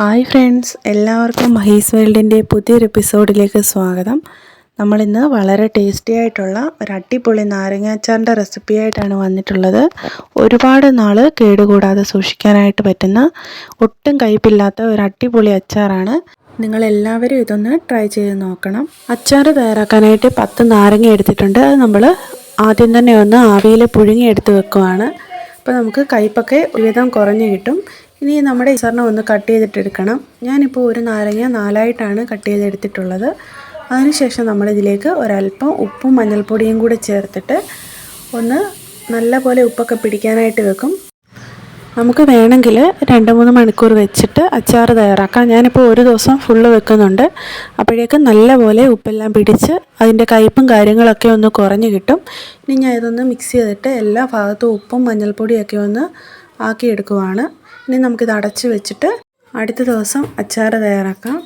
Hi friends എല്ലാവർക്കും മഹേഷ് വേൾഡിന്റെ പുതിയൊരു എപ്പിസോഡിലേക്ക് സ്വാഗതം. നമ്മളിന്ന് വളരെ ടേസ്റ്റി ആയിട്ടുള്ള ഒരു അടിപൊളി നാരങ്ങാച്ചാറിന്റെ റെസിപ്പി ആയിട്ടാണ് വന്നിട്ടുള്ളത്. ഒരുപാട് നാൾ കേടുകൂടാതെ സൂക്ഷിക്കാനായിട്ട് പറ്റുന്ന ഒട്ടും കയ്പില്ലാത്ത ഒരു അടിപൊളി അച്ചാറാണ്. നിങ്ങളെല്ലാവരും ഇതൊന്ന് ട്രൈ ചെയ്ത് നോക്കണം. അച്ചാർ തയ്യാറാക്കാനായിട്ട് പത്ത് നാരങ്ങ എടുത്തിട്ടുണ്ട്. അത് നമ്മൾ ആദ്യം തന്നെ ഒന്ന് ആവിയിൽ പുഴുങ്ങി എടുത്ത് വെക്കുവാണ്. അപ്പോൾ നമുക്ക് കയ്പൊക്കെ ഒരുവിധം കുറഞ്ഞ് കിട്ടും. ഇനി നമ്മുടെ ഈസറിനെ ഒന്ന് കട്ട് ചെയ്തിട്ടെടുക്കണം. ഞാനിപ്പോൾ ഒരു നാരങ്ങ നാലായിട്ടാണ് കട്ട് ചെയ്തെടുത്തിട്ടുള്ളത്. അതിനുശേഷം നമ്മളിതിലേക്ക് ഒരല്പം ഉപ്പും മഞ്ഞൾപ്പൊടിയും കൂടി ചേർത്തിട്ട് ഒന്ന് നല്ല പോലെ ഉപ്പൊക്കെ പിടിക്കാനായിട്ട് വെക്കും. നമുക്ക് വേണമെങ്കിൽ രണ്ട് മൂന്ന് മണിക്കൂർ വെച്ചിട്ട് അച്ചാർ തയ്യാറാക്കാം. ഞാനിപ്പോൾ ഒരു ദിവസം ഫുള്ള് വെക്കുന്നുണ്ട്. അപ്പോഴേക്കും നല്ലപോലെ ഉപ്പെല്ലാം പിടിച്ച് അതിന്റെ കയ്പും കാര്യങ്ങളൊക്കെ ഒന്ന് കുറഞ്ഞ് കിട്ടും. ഇനി ഞാൻ ഇതൊന്ന് മിക്സ് ചെയ്തിട്ട് എല്ലാ ഭാഗത്തും ഉപ്പും മഞ്ഞൾപ്പൊടിയൊക്കെ ഒന്ന് ആക്കിയെടുക്കുവാണ്. ഇനി നമുക്കിത് അടച്ച് വെച്ചിട്ട് അടുത്ത ദിവസം അച്ചാർ തയ്യാറാക്കാം.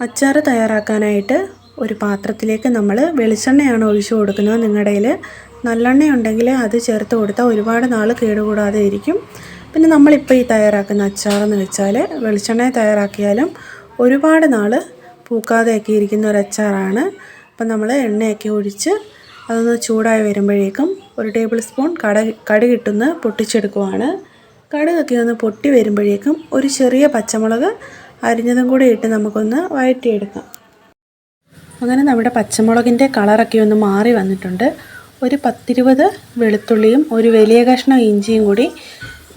അച്ചാർ തയ്യാറാക്കാനായിട്ട് ഒരു പാത്രത്തിലേക്ക് നമ്മൾ വെളിച്ചെണ്ണയാണ് ഒഴിച്ചു കൊടുക്കുന്നത് നിങ്ങളുടെ കയ്യിൽ നല്ലെണ്ണ ഉണ്ടെങ്കിൽ അത് ചേർത്ത് കൊടുത്താൽ ഒരുപാട് നാൾ കേടുകൂടാതെ ഇരിക്കും. പിന്നെ നമ്മളിപ്പോൾ ഈ തയ്യാറാക്കുന്ന അച്ചാറെന്ന് വെച്ചാൽ വെളിച്ചെണ്ണ തയ്യാറാക്കിയാലും ഒരുപാട് നാൾ പൂക്കാതെയൊക്കെ ഇരിക്കുന്ന ഒരു അച്ചാറാണ്. അപ്പം നമ്മൾ എണ്ണയൊക്കെ ഒഴിച്ച് അതൊന്ന് ചൂടായി വരുമ്പോഴേക്കും ഒരു ടേബിൾ സ്പൂൺ കട കടുകിട്ടുന്ന് പൊട്ടിച്ചെടുക്കുവാണ്. കടുകൊക്കെ ഒന്ന് പൊട്ടി വരുമ്പോഴേക്കും ഒരു ചെറിയ പച്ചമുളക് അരിഞ്ഞതും കൂടി ഇട്ട് നമുക്കൊന്ന് വഴറ്റിയെടുക്കാം. അങ്ങനെ നമ്മുടെ പച്ചമുളകിന്റെ കളറൊക്കെ ഒന്ന് മാറി വന്നിട്ടുണ്ട്. ഒരു പത്തിരുപത് വെളുത്തുള്ളിയും ഒരു വലിയ കഷ്ണം ഇഞ്ചിയും കൂടി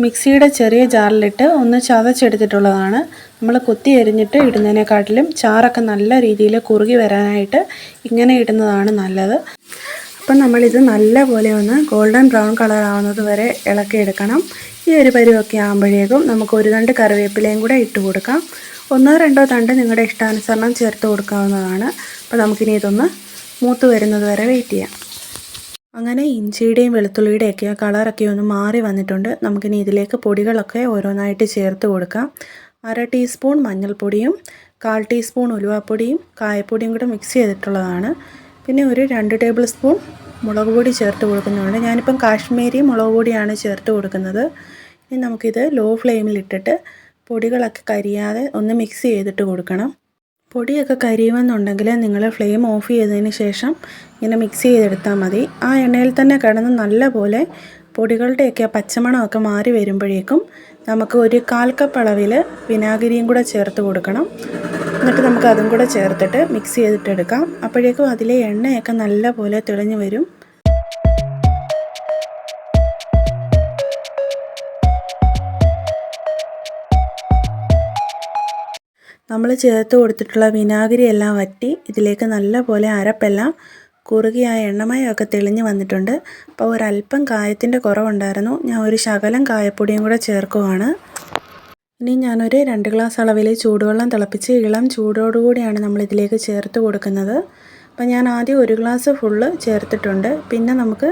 മിക്സിയുടെ ചെറിയ ജാറിലിട്ട് ഒന്ന് ചതച്ചെടുത്തിട്ടുള്ളതാണ്. നമ്മൾ കൊത്തി എരിഞ്ഞിട്ട് ഇടുന്നതിനെക്കാട്ടിലും ചാറൊക്കെ നല്ല രീതിയിൽ കുറുകി വരാനായിട്ട് ഇങ്ങനെ ഇടുന്നതാണ് നല്ലത്. അപ്പം നമ്മളിത് നല്ലപോലെ ഒന്ന് ഗോൾഡൻ ബ്രൗൺ കളർ ആവുന്നത് വരെ ഇളക്കിയെടുക്കണം ഈ ഒരു പരുവൊക്കെ ആകുമ്പോഴേക്കും നമുക്ക് ഒരു തണ്ട് കറിവേപ്പിലയും കൂടെ ഇട്ട് കൊടുക്കാം. ഒന്നോ രണ്ടോ തണ്ട് നിങ്ങളുടെ ഇഷ്ടാനുസരണം ചേർത്ത് കൊടുക്കാവുന്നതാണ്. അപ്പോൾ നമുക്കിനി ഇതൊന്ന് മൂത്ത് വരുന്നത് വരെ വെയിറ്റ് ചെയ്യാം. അങ്ങനെ ഇഞ്ചിയുടെയും വെളുത്തുള്ളിയുടെയൊക്കെ കളറൊക്കെ ഒന്ന് മാറി വന്നിട്ടുണ്ട്. നമുക്കിനി ഇതിലേക്ക് പൊടികളൊക്കെ ഓരോന്നായിട്ട് ചേർത്ത് കൊടുക്കാം. അര ടീസ്പൂൺ മഞ്ഞൾപ്പൊടിയും കാൽ ടീസ്പൂൺ ഉലുവാപ്പൊടിയും കായപ്പൊടിയും കൂടെ മിക്സ് ചെയ്തിട്ടുള്ളതാണ്. പിന്നെ ഒരു രണ്ട് ടേബിൾ സ്പൂൺ മുളക് പൊടി ചേർത്ത് കൊടുക്കുന്നുണ്ട് ഞാനിപ്പം കാശ്മീരി മുളക് പൊടിയാണ് ചേർത്ത് കൊടുക്കുന്നത്. ഇനി നമുക്കിത് ലോ ഫ്ലെയിമിലിട്ടിട്ട് പൊടികളൊക്കെ കരിയാതെ ഒന്ന് മിക്സ് ചെയ്തിട്ട് കൊടുക്കണം. പൊടിയൊക്കെ കരിയുമെന്നുണ്ടെങ്കിൽ നിങ്ങൾ ഫ്ലെയിം ഓഫ് ചെയ്തതിന് ശേഷം ഇങ്ങനെ മിക്സ് ചെയ്തെടുത്താൽ മതി. ആ എണ്ണയിൽ തന്നെ കിടന്ന് നല്ലപോലെ പൊടികളുടെയൊക്കെ പച്ചമണമൊക്കെ മാറി വരുമ്പോഴേക്കും നമുക്ക് ഒരു കാൽ കപ്പ് അളവിൽ വിനാഗിരിയും കൂടെ ചേർത്ത് കൊടുക്കണം. എന്നിട്ട് നമുക്ക് അതും കൂടെ ചേർത്തിട്ട് മിക്സ് ചെയ്തിട്ട് എടുക്കാം അപ്പോഴേക്കും അതിലെ എണ്ണയൊക്കെ നല്ലപോലെ തിളഞ്ഞു വരും. നമ്മൾ ചേർത്ത് കൊടുത്തിട്ടുള്ള വിനാഗിരി എല്ലാം വറ്റി ഇതിലേക്ക് നല്ലപോലെ അരപ്പെല്ലാം കുറുകി ആ എണ്ണമയമൊക്കെ തെളിഞ്ഞു വന്നിട്ടുണ്ട്. അപ്പോൾ ഒരല്പം കായത്തിന്റെ കുറവുണ്ടായിരുന്നു. ഞാൻ ഒരു ശകലം കായപ്പൊടിയും കൂടെ ചേർക്കുവാണ്. ഇനി ഞാനൊരു രണ്ട് ഗ്ലാസ് അളവിൽ ചൂടുവെള്ളം തിളപ്പിച്ച് ഇളം ചൂടോടുകൂടിയാണ് നമ്മൾ ഇതിലേക്ക് ചേർത്ത് കൊടുക്കുന്നത്. അപ്പം ഞാൻ ആദ്യം ഒരു ഗ്ലാസ് ഫുള്ള് ചേർത്തിട്ടുണ്ട്. പിന്നെ നമുക്ക്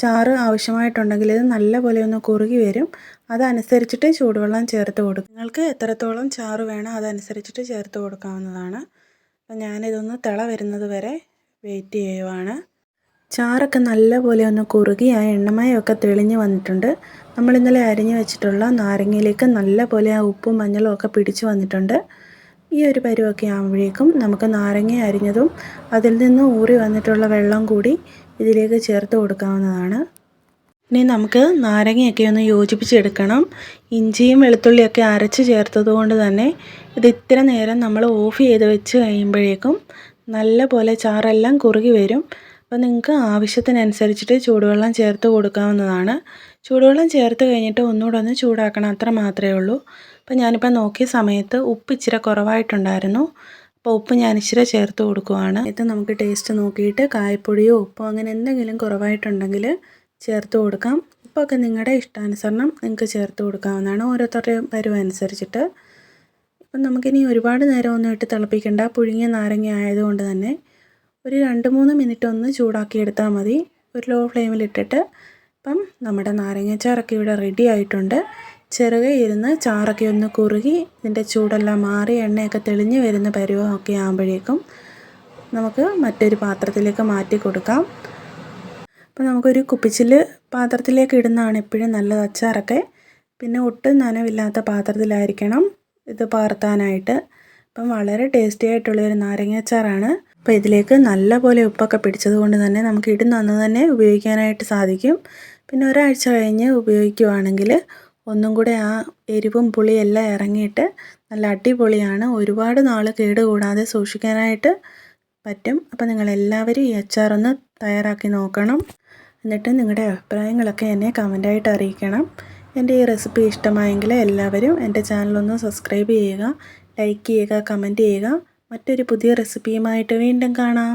ചാറ് ആവശ്യമായിട്ടുണ്ടെങ്കിൽ ഇത് നല്ലപോലെ ഒന്ന് കുറുകി വരും. അതനുസരിച്ചിട്ട് ചൂടുവെള്ളം ചേർത്ത് കൊടുക്കും. നിങ്ങൾക്ക് എത്രത്തോളം ചാറ് വേണം അതനുസരിച്ചിട്ട് ചേർത്ത് കൊടുക്കാവുന്നതാണ്. അപ്പം ഞാനിതൊന്ന് തിള വരുന്നത് വരെ വെയിറ്റ് ചെയ്യുവാണ്. ചാറൊക്കെ നല്ലപോലെ ഒന്ന് കുറുകി ആ എണ്ണമയമൊക്കെ തെളിഞ്ഞ് വന്നിട്ടുണ്ട്. നമ്മൾ ഇന്നലെ അരിഞ്ഞ് വെച്ചിട്ടുള്ള നാരങ്ങയിലേക്ക് നല്ലപോലെ ആ ഉപ്പും മഞ്ഞളും ഒക്കെ പിടിച്ച് വന്നിട്ടുണ്ട്. ഈ ഒരു പരുവൊക്കെ ആകുമ്പോഴേക്കും നമുക്ക് നാരങ്ങ അരിഞ്ഞതും അതിൽ നിന്ന് ഊറി വന്നിട്ടുള്ള വെള്ളം കൂടി ഇതിലേക്ക് ചേർത്ത് കൊടുക്കാവുന്നതാണ്. ഇനി നമുക്ക് നാരങ്ങയൊക്കെ ഒന്ന് യോജിപ്പിച്ചെടുക്കണം. ഇഞ്ചിയും വെളുത്തുള്ളിയൊക്കെ അരച്ച് ചേർത്തത് കൊണ്ട് തന്നെ ഇത് ഇത്ര നേരം നമ്മൾ ഓഫ് ചെയ്ത് വെച്ച് കഴിയുമ്പോഴേക്കും നല്ല പോലെ ചാറെല്ലാം കുറുകി വരും. അപ്പോൾ നിങ്ങൾക്ക് ആവശ്യത്തിനനുസരിച്ചിട്ട് ചൂടുവെള്ളം ചേർത്ത് കൊടുക്കാവുന്നതാണ്. ചൂടുവെള്ളം ചേർത്ത് കഴിഞ്ഞിട്ട് ഒന്നുകൂടെ ഒന്ന് ചൂടാക്കണം അത്ര മാത്രമേ ഉള്ളൂ. അപ്പോൾ ഞാനിപ്പോൾ നോക്കിയ സമയത്ത് ഉപ്പ് ഇച്ചിരി കുറവായിട്ടുണ്ടായിരുന്നു. അപ്പോൾ ഉപ്പ് ഞാൻ ഇച്ചിരി ചേർത്ത് കൊടുക്കുവാണ്. ഇത് നമുക്ക് ടേസ്റ്റ് നോക്കിയിട്ട് കായപ്പൊടിയോ ഉപ്പോ അങ്ങനെ എന്തെങ്കിലും കുറവായിട്ടുണ്ടെങ്കിൽ ചേർത്ത് കൊടുക്കാം. ഉപ്പൊക്കെ നിങ്ങളുടെ ഇഷ്ടാനുസരണം നിങ്ങൾക്ക് ചേർത്ത് കൊടുക്കാവുന്നതാണ്. ഓരോരുത്തരുടെ പരുവം ഇപ്പം നമുക്കിനി ഒരുപാട് നേരം ഒന്നും ഇട്ട് തിളപ്പിക്കേണ്ട. പുഴുങ്ങിയ നാരങ്ങ ആയതുകൊണ്ട് തന്നെ ഒരു രണ്ട് മൂന്ന് മിനിറ്റ് ഒന്ന് ചൂടാക്കിയെടുത്താൽ മതി. ഒരു ലോ ഫ്ലെയിമിലിട്ടിട്ട് അപ്പം നമ്മുടെ നാരങ്ങച്ചാറൊക്കെ ഇവിടെ റെഡി ആയിട്ടുണ്ട്. ചെറുകെ ഇരുന്ന് ചാറൊക്കെ ഒന്ന് കുറുകി ഇതിന്റെ ചൂടെല്ലാം മാറി എണ്ണയൊക്കെ തെളിഞ്ഞ് വരുന്ന പരുവമൊക്കെ ആകുമ്പോഴേക്കും നമുക്ക് മറ്റൊരു പാത്രത്തിലേക്ക് മാറ്റി കൊടുക്കാം. അപ്പോൾ നമുക്കൊരു കുപ്പിച്ചിൽ പാത്രത്തിലേക്ക് ഇടുന്നതാണ് എപ്പോഴും നല്ലത്. അച്ചാറൊക്കെ പിന്നെ ഒട്ടും നനവില്ലാത്ത പാത്രത്തിലായിരിക്കണം. ഇത് പകർത്താനായിട്ട് അപ്പം വളരെ ടേസ്റ്റി ആയിട്ടുള്ള ഒരു നാരങ്ങാച്ചാറാണ് അപ്പോൾ ഇതിലേക്ക് നല്ലപോലെ ഉപ്പൊക്കെ പിടിച്ചത് കൊണ്ട് തന്നെ നമുക്ക് ഇടുന്ന അന്ന് തന്നെ ഉപയോഗിക്കാനായിട്ട് സാധിക്കും. പിന്നെ ഒരാഴ്ച കഴിഞ്ഞ് ഉപയോഗിക്കുവാണെങ്കിൽ ഒന്നും കൂടെ ആ എരിവും പുളിയെല്ലാം ഇറങ്ങിയിട്ട് നല്ല അടിപൊളിയാണ്. ഒരുപാട് നാൾ കേടുകൂടാതെ സൂക്ഷിക്കാനായിട്ട് പറ്റും. അപ്പോൾ നിങ്ങളെല്ലാവരും ഈ അച്ചാറൊന്ന് തയ്യാറാക്കി നോക്കണം. എന്നിട്ട് നിങ്ങളുടെ അഭിപ്രായങ്ങളൊക്കെ എന്നെ കമന്റായിട്ട് അറിയിക്കണം. എന്റെ ഈ റെസിപ്പി ഇഷ്ടമായെങ്കിൽ എല്ലാവരും എന്റെ ചാനലൊന്ന് സബ്സ്ക്രൈബ് ചെയ്യുക ലൈക്ക് ചെയ്യുക കമന്റ് ചെയ്യുക. മറ്റൊരു പുതിയ റെസിപ്പിയുമായിട്ട് വീണ്ടും കാണാം.